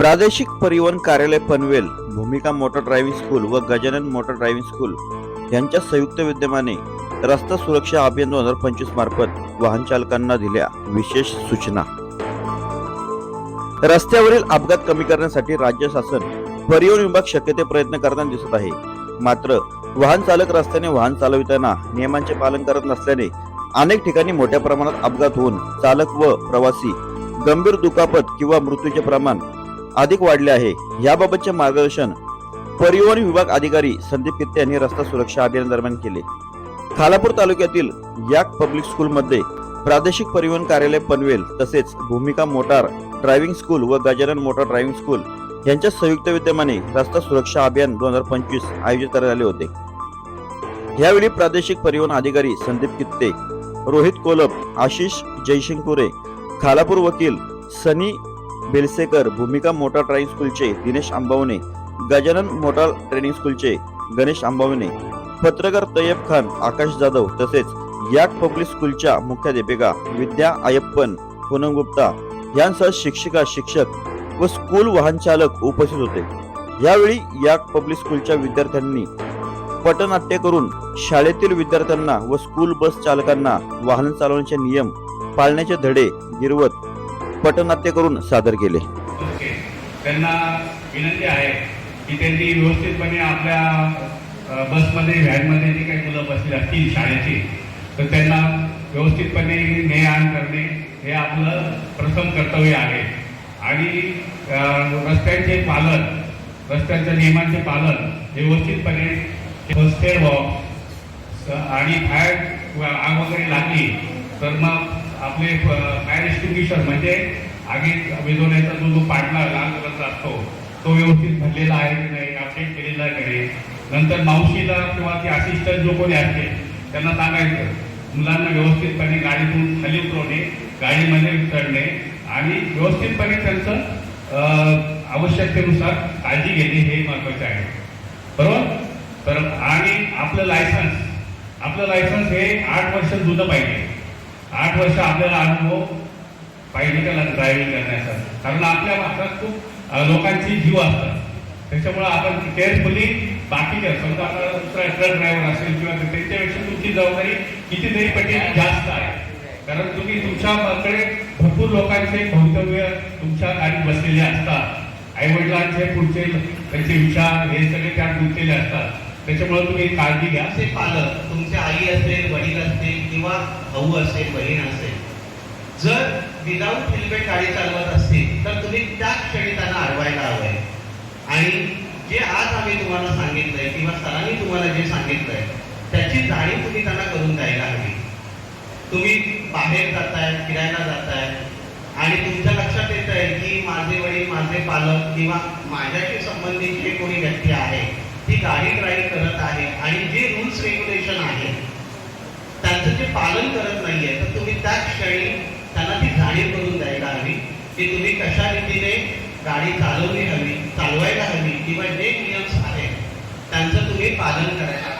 प्रादेशिक परिवहन कार्यालय पनवेल भूमिका मोटर ड्रायव्हिंग स्कूल व गजानन मोटर ड्रायव्हिंग स्कूल यांच्या संयुक्त विद्यमाने रस्ता सुरक्षा अभियान दोन हजार पंचवीस मार्फत वाहन चालकांना दिल्या विशेष सूचना. रस्त्यावरील अपघात कमी करण्यासाठी राज्य शासन परिवहन विभाग शक्य ते प्रयत्न करताना दिसत आहे. मात्र वाहन चालक रस्त्याने वाहन चालविताना नियमांचे पालन करत नसल्याने अनेक ठिकाणी मोठ्या प्रमाणात अपघात होऊन चालक व प्रवासी गंभीर दुखापत किंवा मृत्यूचे प्रमाण अधिक वाढले आहे. याबाबतचे मार्गदर्शन परिवहन विभाग अधिकारी संदीप कित्ते यांनी रस्ता सुरक्षा अभियान दरम्यान केले. खालापूर तालुक्यातील याक पब्लिक स्कूलमध्ये प्रादेशिक परिवहन कार्यालय पनवेल तसेच भूमिका मोटार ड्रायव्हिंग स्कूल व गजानन मोटार ड्रायव्हिंग स्कूल यांच्या संयुक्त विद्यमाने रस्ता सुरक्षा अभियान दोन हजार पंचवीस आयोजित करण्यात आले होते. यावेळी प्रादेशिक परिवहन अधिकारी संदीप कित्ते रोहित कोलप आशिष जयशिंगपुरे खालापूर वकील सनी बेलसेकर भूमिका मोटार ड्रायव्हिंग स्कूलचे दिनेश आंबावणे गजानन मोटार ट्रेनिंग स्कूलचे गणेश आंबावणे पत्रकार तय्यब खान आकाश जाधव तसेच याक पब्लिक स्कूलच्या मुख्याध्यापिका विद्या आयप्पन पूनम गुप्ता यांसह शिक्षिका शिक्षक व स्कूल वाहन चालक उपस्थित होते. यावेळी याक पब्लिक स्कूलच्या विद्यार्थ्यांनी पटनाट्य करून शाळेतील विद्यार्थ्यांना व स्कूल बस चालकांना वाहन चालवण्याचे नियम पाळण्याचे धडे गिरवत पटनाट्य करून सादर केले. त्यांना विनंती आहे की त्यांनी व्यवस्थितपणे आपल्या बसमध्ये व्हॅनमध्ये जे काही मुलं बसली असतील शाळेची तर त्यांना व्यवस्थितपणे ने आण करणे हे आपलं प्रथम कर्तव्य आहे. आणि रस्त्यांचे पालन रस्त्यांच्या नियमांचे पालन व्यवस्थितपणे बस एड आणि फायर आग वगैरे लागली तर मग आपले फायर एक्सटिंग्विशर म्हणजे आगीत विजवण्याचा जो जो पाटला लाल कलरचा असतो तो व्यवस्थित भरलेला आहे की नाही अपडेट केलेला आहे की नाही? नंतर मावशीला किंवा ते असिस्टंट जो कोणी असते त्यांना सांगायचं मुलांना व्यवस्थितपणे गाडीतून खाली उतरवणे गाडीमध्ये चढणे आणि व्यवस्थितपणे त्यांचं आवश्यकतेनुसार काळजी घेणे हे महत्त्वाचे आहे. बरोबर? तर आणि आपलं लायसन्स आपलं लायसन्स हे आठ वर्ष जुनं पाहिजे. आठ वर्ष आपल्याला अनुभव पाहिजे त्याला ड्रायव्हिंग करण्याचा कारण आपल्या भारतात खूप लोकांची जीव असतात. त्याच्यामुळे आपण केअरफुली बाकीच्या समजा आपला दुसरा ट्रक ड्रायव्हर असेल किंवा त्यांच्यापेक्षा तुमची जबाबदारी कितीतरी पटीने जास्त आहे. कारण तुम्ही तुमच्याकडे भरपूर लोकांचे भवितव्य तुमच्या गाडीत बसलेले असतात. आईवडिलांचे पुढचे त्यांचे विचार हे सगळे त्यात गुंतलेले असतात. त्याच्यामुळे तुम्ही काळजी घ्या. असे पालक तुमचे आई असेल वडील असतील किंवा भाऊ असेल बहीण असेल जर विदाऊट हेल्मेट गाडी चालवत असतील तर तुम्ही त्या क्षणी त्यांना अडवायला हवंय. आणि जे आज आम्ही तुम्हाला सांगितलंय किंवा सरांनी तुम्हाला जे सांगितलंय त्याची जाणीव तुम्ही त्यांना करून द्यायला हवी. तुम्ही बाहेर जाताय फिरायला जाताय आणि तुमच्या लक्षात येत आहे की माझे वडील माझे पालक किंवा माझ्याशी संबंधित जे कोणी व्यक्ती आहे गाडी ड्राईव्ह करत आहे आणि जे रूल्स रेग्युलेशन आहे त्यांचं जे पालन करत नाहीये तर तुम्ही त्या क्षणी त्यांना ती जाणीव करून द्यायला हवी की तुम्ही कशा रीतीने गाडी चालवली हवी चालवायला हवी किंवा जे नियम्स आहेत त्यांचं तुम्ही पालन करायला